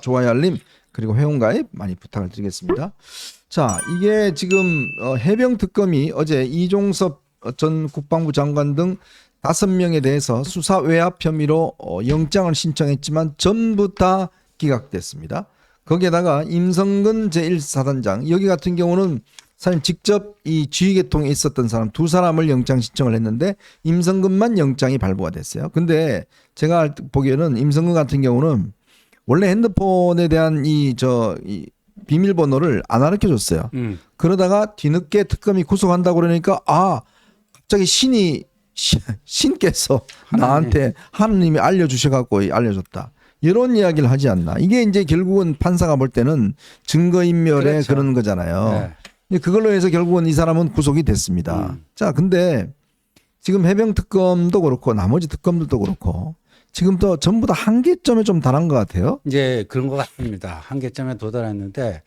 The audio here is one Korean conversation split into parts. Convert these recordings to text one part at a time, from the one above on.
좋아요 알림 그리고 회원 가입 많이 부탁을 드리겠습니다. 자 이게 지금 어, 해병 특검이 어제 이종섭 전 국방부 장관 등 다섯 명에 대해서 수사 외압 혐의로 어, 영장을 신청했지만 전부 다 기각됐습니다. 거기에다가 임성근 제1사단장 여기 같은 경우는 사실 직접 이 지휘계통에 있었던 사람 두 사람을 영장 신청을 했는데 임성근만 영장이 발부가 됐어요. 근데 제가 보기에는 임성근 같은 경우는 원래 핸드폰에 대한 이저이 비밀번호를 안 알려 줬어요. 음. 그러다가 뒤늦게 특검이 구속한다고 그러니까 아 갑자기 신이 신- 신께서 나한테 하느님이 알려주셔갖고 알려줬다. 이런 이야기를 하지 않나. 이게 이제 결국은 판사가 볼 때는 증거인멸에 그렇죠. 그런 거잖아요. 네. 그걸로 해서 결국은 이 사람은 구속이 됐습니다. 음. 자, 근데 지금 해병 특검도 그렇고 나머지 특검들도 그렇고 지금 또 전부 다 한계점에 좀 달한 것 같아요. 이제 그런 것 같습니다. 한계점에 도달했는데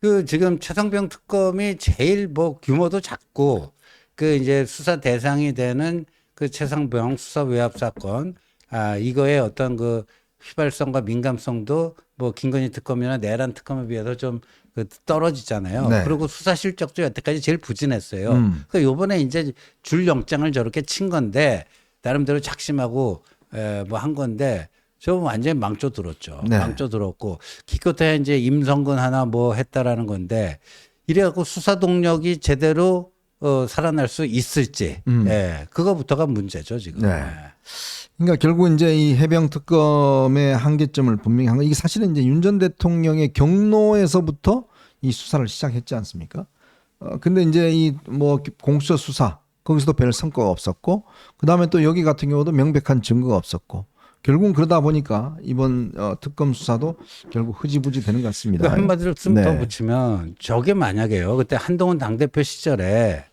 그 지금 최성병 특검이 제일 뭐 규모도 작고 그 이제 수사 대상이 되는 그 최성병 수사 외압 사건 아 이거의 어떤 그 휘발성과 민감성도 뭐 김건희 특검이나 내란 특검에 비해서 좀 그 떨어지잖아요. 네. 그리고 수사 실적도 여태까지 제일 부진했어요. 음. 그 요번에 이제 줄 영장을 저렇게 친 건데 나름대로 작심하고 뭐 한 건데 저 완전히 망조 들었죠. 네. 망조 들었고 기껏해야 이제 임성근 하나 뭐 했다라는 건데 이래갖고 수사 동력이 제대로 어, 살아날 수 있을지, 음. 예, 그거부터가 문제죠 지금. 네. 예. 그러니까 결국 이제 이 해병 특검의 한계점을 분명히 한 거. 이게 사실은 이제 윤 전 대통령의 경로에서부터 이 수사를 시작했지 않습니까? 어 근데 이제 이 뭐 공수처 수사 거기서도 별 성과가 없었고 그 다음에 또 여기 같은 경우도 명백한 증거가 없었고 결국은 그러다 보니까 이번 어, 특검 수사도 결국 흐지부지 되는 것 같습니다. 그 한마디로 좀 네. 더 붙이면 저게 만약에요. 그때 한동훈 당대표 시절에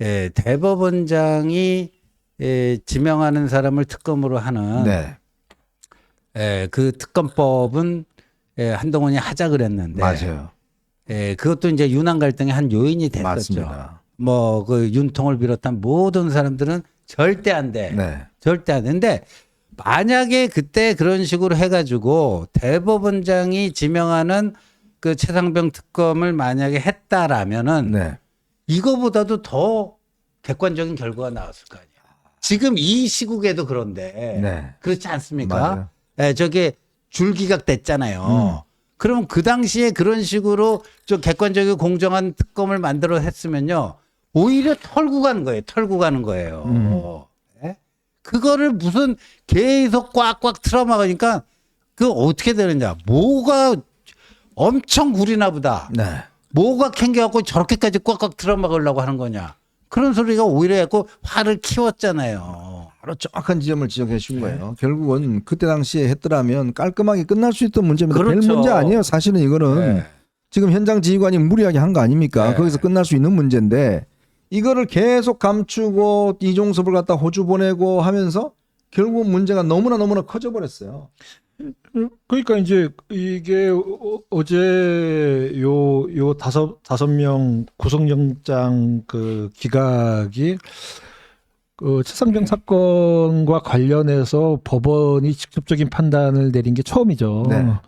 예, 대법원장이 예, 지명하는 사람을 특검으로 하는 네, 예, 그 특검법은 예, 한동훈이 하자 그랬는데 맞아요. 예, 그것도 이제 윤한 갈등의 한 요인이 됐었죠. 맞습니다. 뭐 그 윤통을 비롯한 모든 사람들은 절대 안 돼. 네, 절대 안 되는데 만약에 그때 그런 식으로 해가지고 대법원장이 지명하는 그 최상병 특검을 만약에 했다라면은 네, 이거보다도 더 객관적인 결과가 나왔을 거 아니야. 지금 이 시국에도 그런데 네. 그렇지 않습니까? 예, 저게 줄기각 됐잖아요. 음. 그럼 그 당시에 그런 식으로 좀 객관적이고 공정한 특검을 만들어 했으면요. 오히려 털고 가는 거예요. 털고 가는 거예요. 음. 예? 그거를 무슨 계속 꽉꽉 틀어막으니까 그 어떻게 되느냐. 뭐가 엄청 구리나 보다. 네. 뭐가 캥겨갖고 저렇게까지 꽉꽉 틀어막으려고 하는 거냐. 그런 소리가 오히려 해고 화를 키웠잖아요. 바로 정확한 지점을 지적해 주신 네. 거예요. 결국은 그때 당시에 했더라면 깔끔하게 끝날 수 있던 문제입니다. 별 그렇죠. 문제 아니에요. 사실은 이거는 네. 지금 현장 지휘관이 무리하게 한 거 아닙니까? 네. 거기서 끝날 수 있는 문제인데 이거를 계속 감추고 이종섭을 갖다 호주 보내고 하면서 결국 문제가 너무나 너무나 커져 버렸어요. 그러니까 이제 이게 어- 어제 요 요 다섯 다섯 명 구속영장 그 기각이 그 최상병 사건과 관련해서 법원이 직접적인 판단을 내린 게 처음이죠. 네. 그러면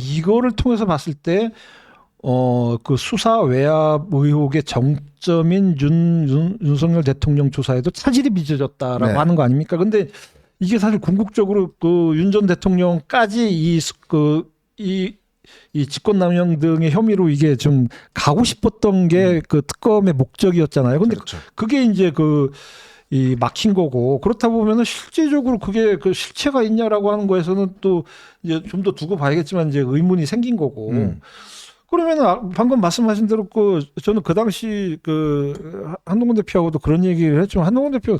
이거를 통해서 봤을 때 어, 그 수사 외압 의혹의 정점인 윤, 윤, 윤석열 대통령 조사에도 차질이 빚어졌다라고 네. 하는 거 아닙니까? 근데 이게 사실 궁극적으로 그 윤 전 대통령까지 이, 수- 그, 이, 이 직권남용 등의 혐의로 이게 좀 가고 싶었던 게그 특검의 목적이었잖아요. 근데 그렇죠. 그게 이제 그, 이 막힌 거고 그렇다 보면은 실제적으로 그게 그 실체가 있냐라고 하는 거에서는 또 이제 좀 더 두고 봐야겠지만 이제 의문이 생긴 거고 음. 그러면은 아, 방금 말씀하신 대로 그 저는 그 당시 그 한동훈 대표하고도 그런 얘기를 했지만 한동훈 대표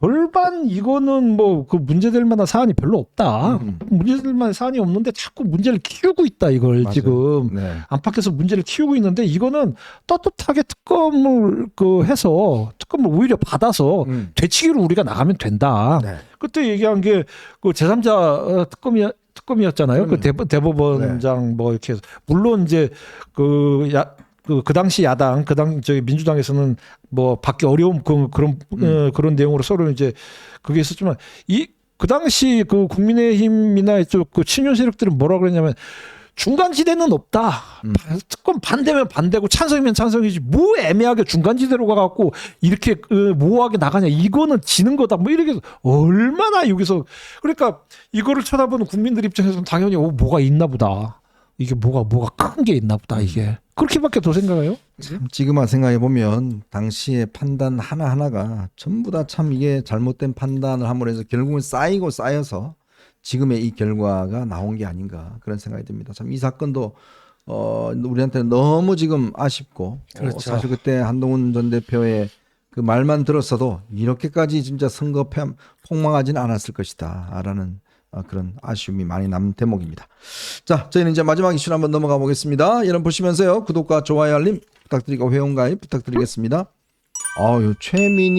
별반 이거는 뭐 그 문제될 만한 사안이 별로 없다. 음. 문제될 만한 사안이 없는데 자꾸 문제를 키우고 있다 이걸 맞아요. 지금 네. 안팎에서 문제를 키우고 있는데 이거는 떳떳하게 특검을 그 해서 특검을 오히려 받아서 음. 되치기로 우리가 나가면 된다. 네. 그때 얘기한 게 그 제3자 특검이 특검이었잖아요. 그 음. 대, 대법 원장 뭐 이렇게 해서 물론 이제 그 야, 그, 그 당시 야당, 그 당, 저기 민주당에서는 뭐 받기 어려운 그, 그런, 음. 어, 그런 내용으로 서로 이제 그게 있었지만 이, 그 당시 그 국민의힘이나 이쪽 그 친윤 세력들은 뭐라 그랬냐면 중간 지대는 없다. 음. 바- 특검 반대면 반대고 찬성이면 찬성이지. 뭐 애매하게 중간 지대로 가갖고 이렇게 그 모호하게 나가냐. 이거는 지는 거다. 뭐 이렇게 해서 얼마나 여기서 그러니까 이거를 쳐다보는 국민들 입장에서는 당연히 어, 뭐가 있나 보다. 이게 뭐가 뭐가 큰 게 있나 보다 이게 그렇게밖에 더 생각해요? 참 지금만 생각해 보면 당시의 판단 하나 하나가 전부 다 참 이게 잘못된 판단을 함으로 해서 결국은 쌓이고 쌓여서 지금의 이 결과가 나온 게 아닌가 그런 생각이 듭니다. 참 이 사건도 어 우리한테는 너무 지금 아쉽고 어, 그렇죠. 사실 그때 한동훈 전 대표의 그 말만 들었어도 이렇게까지 진짜 선거 편 폭망하지는 않았을 것이다라는 어, 그런 아쉬움이 많이 남는 대목입니다. 자, 저희는 이제 마지막 이슈로 한번 넘어가 보겠습니다. 여러분 보시면서요 구독과 좋아요 알림 부탁드리고 회원 가입 부탁드리겠습니다. 아유 최민희